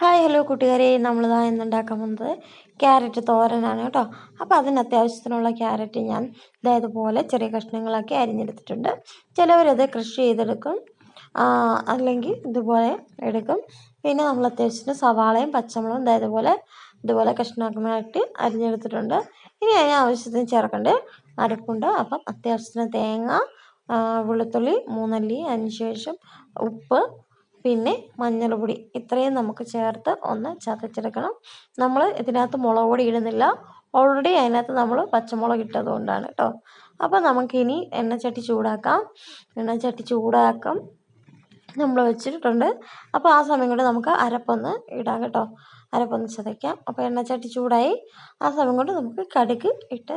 Hi hello കൂട്ടുകാരെ. നമ്മളിതാ ഇന്നുണ്ടാക്കാൻ പോകുന്നത് ക്യാരറ്റ് തോരനാണ് കേട്ടോ. അപ്പോൾ അതിന് അത്യാവശ്യത്തിനുള്ള ക്യാരറ്റ് ഞാൻ ഇതേതുപോലെ ചെറിയ കഷ്ണങ്ങളാക്കി അരിഞ്ഞെടുത്തിട്ടുണ്ട്. ചിലവരത് കൃഷി ചെയ്തെടുക്കും. അല്ലെങ്കിൽ ഇതുപോലെ എടുക്കും. പിന്നെ നമ്മൾ അത്യാവശ്യത്തിന് സവാളയും പച്ചമുളകും ഇതേതുപോലെ ഇതുപോലെ കഷ്ണമാക്കി അരിഞ്ഞെടുത്തിട്ടുണ്ട്. ഇനി അതിന് ആവശ്യത്തിന് ചേർക്കേണ്ടത് അരപ്പുണ്ട്. അപ്പം അത്യാവശ്യത്തിന് തേങ്ങ വെളുത്തുള്ളി മൂന്നല്ലി അതിന് ശേഷം ഉപ്പ് പിന്നെ മഞ്ഞൾപ്പൊടി. ഇത്രയും നമുക്ക് ചേർത്ത് ഒന്ന് ചതച്ചെടുക്കണം. നമ്മൾ ഇതിനകത്ത് മുളക് പൊടി ഇടുന്നില്ല. ഓൾറെഡി അതിനകത്ത് നമ്മൾ പച്ചമുളക് ഇട്ടത് കൊണ്ടാണ് കേട്ടോ അപ്പോൾ നമുക്കിനി എണ്ണച്ചട്ടി ചൂടാക്കാം. എണ്ണച്ചട്ടി ചൂടാക്കാം നമ്മൾ വെച്ചിട്ടുണ്ട്. അപ്പോൾ ആ സമയം കൊണ്ട് നമുക്ക് അരപ്പൊന്ന് ഇടാം കേട്ടോ. അരപ്പൊന്ന് ചതയ്ക്കാം. അപ്പോൾ എണ്ണച്ചട്ടി ചൂടായി. ആ സമയം കൊണ്ട് നമുക്ക് കടുക് ഇട്ട്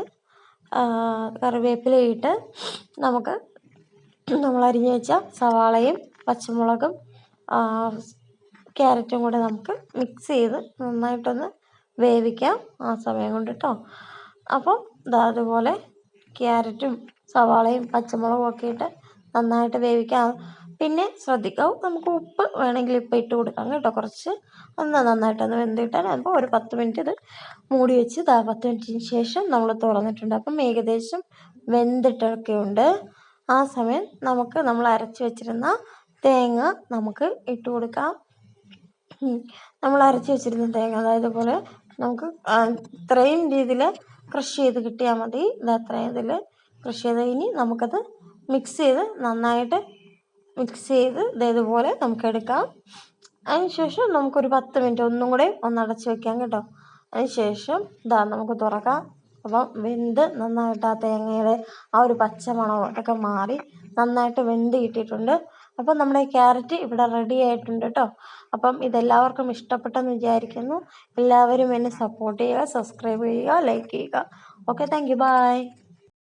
കറിവേപ്പില ഇട്ട് നമുക്ക് നമ്മൾ അരിഞ്ഞു വെച്ച സവാളയും പച്ചമുളകും ക്യാരറ്റും കൂടെ നമുക്ക് മിക്സ് ചെയ്ത് നന്നായിട്ടൊന്ന് വേവിക്കാം ആ സമയം കൊണ്ട് കേട്ടോ അപ്പം ഇതാ അതുപോലെ ക്യാരറ്റും സവാളയും പച്ചമുളകും ഒക്കെ ഇട്ട് നന്നായിട്ട് വേവിക്കാം. പിന്നെ ശ്രദ്ധിക്കാം നമുക്ക് ഉപ്പ് വേണമെങ്കിൽ ഇപ്പം ഇട്ട് കൊടുക്കാം കേട്ടോ. കുറച്ച് ഒന്ന് നന്നായിട്ടൊന്ന് വെന്തിട്ടാൽ അപ്പോൾ ഒരു പത്ത് മിനിറ്റ് ഇത് മൂടി വെച്ച് ഇതാ പത്ത് മിനിറ്റിന് ശേഷം നമ്മൾ തുറന്നിട്ടുണ്ട്. അപ്പം ഏകദേശം വെന്തിട്ടൊക്കെ ഉണ്ട് ആ സമയം നമുക്ക് നമ്മൾ അരച്ച് വെച്ചിരുന്ന തേങ്ങ നമുക്ക് ഇട്ട് കൊടുക്കാം. നമ്മൾ അരച്ച് വെച്ചിരുന്ന തേങ്ങ അതായത് പോലെ നമുക്ക് ഇത്രയും രീതിയിൽ ക്രഷ് ചെയ്ത് കിട്ടിയാൽ മതി. ഇത് അത്രയും ഇതിൽ ക്രഷ് ചെയ്ത് ഇനി നമുക്കത് മിക്സ് ചെയ്ത് നന്നായിട്ട് മിക്സ് ചെയ്ത് ഇതേതുപോലെ നമുക്ക് എടുക്കാം. അതിന് ശേഷം നമുക്കൊരു പത്ത് മിനിറ്റ് ഒന്നും കൂടെ ഒന്ന് അടച്ച് വെക്കാം കേട്ടോ. അതിനുശേഷം ഇതാ നമുക്ക് തുറക്കാം. അപ്പം വെന്ത് നന്നായിട്ട് ആ തേങ്ങയുടെ ആ ഒരു പച്ച ഒക്കെ മാറി നന്നായിട്ട് വെന്ത് കിട്ടിയിട്ടുണ്ട്. അപ്പം നമ്മുടെ ക്യാരറ്റ് ഇവിടെ റെഡി ആയിട്ടുണ്ട് കേട്ടോ അപ്പം ഇതെല്ലാവർക്കും ഇഷ്ടപ്പെട്ടെന്ന് വിചാരിക്കുന്നു. എല്ലാവരും എന്നെ സപ്പോർട്ട് ചെയ്യുക സബ്സ്ക്രൈബ് ചെയ്യുക ലൈക്ക് ചെയ്യുക. Okay thank you by